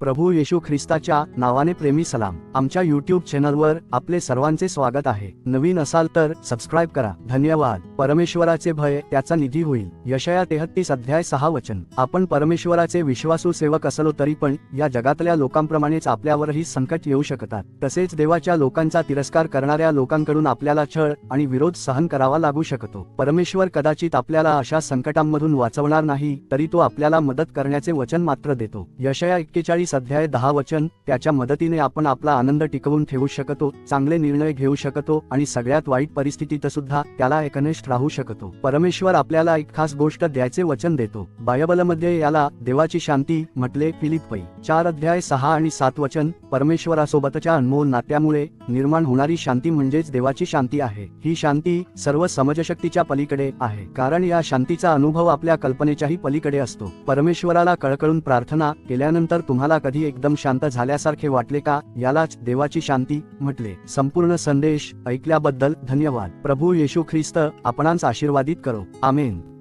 प्रभू येशू ख्रिस्ताच्या नावाने प्रेमी सलाम. आमच्या यूट्यूब चॅनलवर आपले सर्वांचे स्वागत आहे. नवीन असाल तर सबस्क्राईब करा. धन्यवाद. परमेश्वराचे भय त्याचा निधी होईल. यशया तेहत्तीस अध्याय सहा वचन. आपण परमेश्वराचे विश्वासू सेवक असलो तरी पण या जगातल्या लोकांप्रमाणेच आपल्यावरही संकट येऊ शकतात. तसेच देवाच्या लोकांचा तिरस्कार करणाऱ्या लोकांकडून आपल्याला छळ आणि विरोध सहन करावा लागू शकतो. परमेश्वर कदाचित आपल्याला अशा संकटांमधून वाचवणार नाही तरी तो आपल्याला मदत करण्याचे वचन मात्र देतो. यशया एक्केचाळीस अध्याय दहा वचन. त्याच्या मदतीने आपण आपला आनंद टिकवून ठेवू शकतो चांगले निर्णय घेऊ शकतो आणि सगळ्यात वाईट परिस्थितीत सुद्धा त्याला एकनिष्ठ राहू शकतो. परमेश्वर आपल्याला एक खास गोष्ट द्यायचे वचन देतो. बायबलमध्ये याला देवाची शांती म्हटले फिलिप्पई चार अध्याय सहा आणि सात वचन परमेश्वरासोबतच्या अनमोल नात्यामुळे निर्माण होणारी शांती म्हणजेच देवाची शांती आहे. ही शांती सर्व समजशक्तीच्या पलीकडे आहे. कारण या शांतीचा अनुभव आपल्या कल्पनेच्याही पलीकडे असतो. परमेश्वराला कळकळून प्रार्थना केल्यानंतर तुम्हाला कधी एकदम शांत झाल्यासारखे वाटले का? यालाच देवाची शांती म्हटले. संपूर्ण संदेश ऐकल्याबद्दल धन्यवाद. प्रभू येशू ख्रिस्त आपणांच आशीर्वादित करो. आमेन.